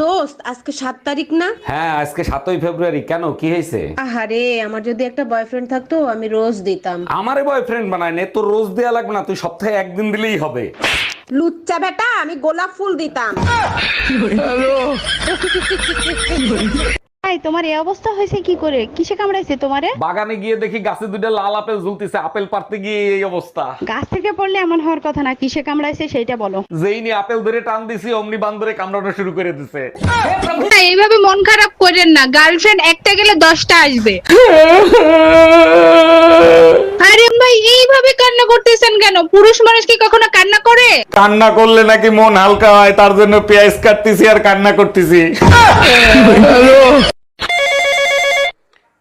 দোস্ত আজকে সাত তারিখ না? হ্যাঁ আজকে সাতই ফেব্রুয়ারি। কেন? কি হয়েছে? আহারে আমার যদি একটা বয়ফ্রেন্ড থাকতো আমি রোজ দিতাম। আমারে বয়ফ্রেন্ড বানায় নে তোর রোজ দেয়া লাগবে না তুই সপ্তাহে একদিন দিলেই হবে। লুচ্চা বেটা আমি গোলাপ ফুল দিতাম। ভাই তোমার এই অবস্থা হয়েছে কি করে? কিসে কামড়াইছে তোমারে? বাগানে গিয়ে দেখি গাছে দুইটা লাল আপেল ঝুলতেছে আপেল পারতে গিয়ে এই অবস্থা। গাছ থেকে পড়লে এমন হওয়ার কথা না কিসে কামড়াইছে সেইটা বলো। যেই নিয়ে আপেল ধরে টান দিছি অমনি বান্দরে কামড়ানো শুরু করে দিছে। না এইভাবে মন খারাপ করেন না গার্লফ্রেন্ড একটা গেলে দশটা আসবে। আরে ভাই এইভাবে কান্না করতেছেন কেন? পুরুষ মানুষ কি কখনো কান্না করে? কান্না করলে নাকি মন হালকা হয় তার জন্য পেঁয়াজ কাটতেছি আর কান্না করতেছি।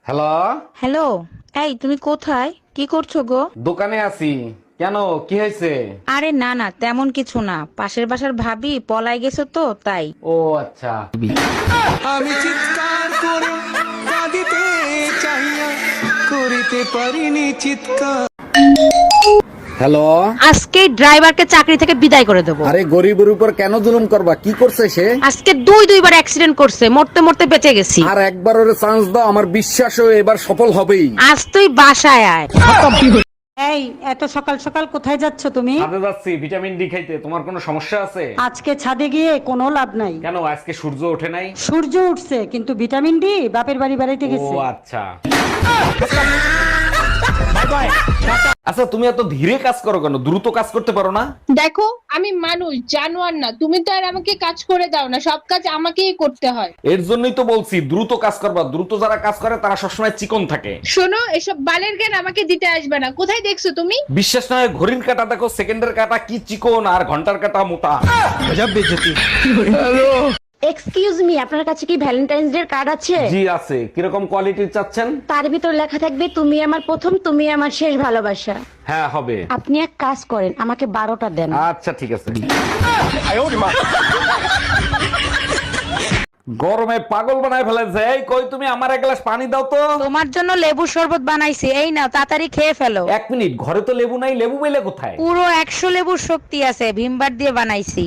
হ্যালো হ্যালো এই তুমি কোথায়? কি করছ গো? দোকানে আছি। কেন? কি হয়েছে? আরে না না তেমন কিছু না। পাশের বাসার ভাবি পলাই গেছো তো তাই। ও আচ্ছা। আমি চিৎকার করে কাঁদিতে চাহিয়া করিতে পারিনি চিৎকার। হ্যালো আজকে ড্রাইভারকে চাকরি থেকে বিদায় করে দেবো। আরে গরিবের উপর কেন জুলুম করবা? কি করছে সে? আজকে দুই দুইবার অ্যাক্সিডেন্ট করছে মরতে মরতে বেঁচে গেছি। আর একবার ওরে চান্স দাও আমার বিশ্বাস ও এবার সফল হবেই। আজ তুই বাসায় আয়। এই এত সকাল সকাল কোথায় যাচ্ছ তুমি? ছাদে যাচ্ছি ভিটামিন ডি খাইতে। তোমার কোনো সমস্যা আছে? আজকে ছাদে গিয়ে কোনো লাভ নাই। কেন আজকে সূর্য ওঠে নাই? সূর্য উঠছে কিন্তু ভিটামিন ডি বাপের বাড়ি বাড়িতে গেছে। ও আচ্ছা। আচ্ছা তুমি এত ধীরে কাজ করো কেন? দ্রুত কাজ করতে পারো না? দেখো আমি মানুষ জানোয়ার না। তুমি তো আর আমাকে কাজ করে দাও না সব কাজ আমাকেই করতে হয়। এর জন্যই তো বলছি দ্রুত কাজ করবা। দ্রুত যারা কাজ করে তারা সবসময় চিকন থাকে। শোনো এসব বালের জ্ঞান আমাকে দিতে আসবে না। কোথায় দেখছ তুমি? বিশ্বাস না হয় ঘড়ির কাটা দেখো সেকেন্ডের কাটা কি চিকন আর ঘণ্টার কাটা মোটা। এক্সকিউজ মি আপনার কাছে কি ভ্যালেন্টাইন্স ডে কার্ড আছে? জি আছে। কীরকম কোয়ালিটির চাচ্ছেন? তার ভিতর লেখা থাকবে তুমি আমার প্রথম তুমি আমার শেষ ভালোবাসা। হ্যাঁ হবে। আপনি এক কাজ করেন আমাকে বারোটা দেন। আচ্ছা ঠিক আছে। গরমে পাগল বানায় ফেলেছে। এই কই তুমি? আমার এক গ্লাস পানি দাও তো। তোমার জন্য লেবু শরবত বানাইছি। এই নাও তাড়াতাড়ি খেয়ে ফেলো। এক মিনিট ঘরে তো লেবু নাই লেবু পেলে কোথায়? পুরো একশো লেবুর শক্তি আছে ভীমবার দিয়ে বানাইছি।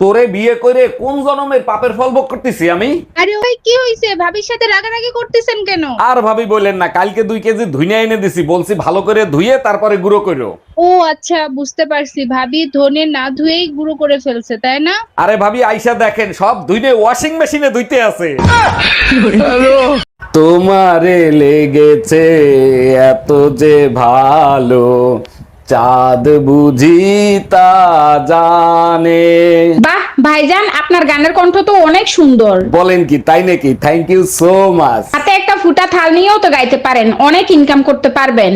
তোরে বিয়ে করে কোন জনমের পাপের ফল ভোগ করতেছি আমি? আরে ওই কি হইছে? ভাবির সাথে রাগারাগি করতেছেন কেন? আর ভাবি বললেন না কালকে দুই কেজি ধুইনা এনে দিছি বলছি ভালো করে ধুইয়ে তারপরে গুঁড়ো করো। ও আচ্ছা বুঝতে পারছি। ভাবি ধনে না ধুয়েই গুঁড়ো করে ফেলছে তাই না? আরে ভাবি আইসা দেখেন সব ধুইনে ওয়াশিং মেশিনে ধুইতে আছে। তোমারে লেগেছে এত যে ভালো। চাঁদ বুঝি তা জানে। বাহ ভাইজান আপনার গানের কণ্ঠ তো অনেক সুন্দর। বলেন কি তাই নাকি? থ্যাংক ইউ সো মাচ হাতে একটা ফুটা থাল নিয়েও তো গাইতে পারেন অনেক ইনকাম করতে পারবেন।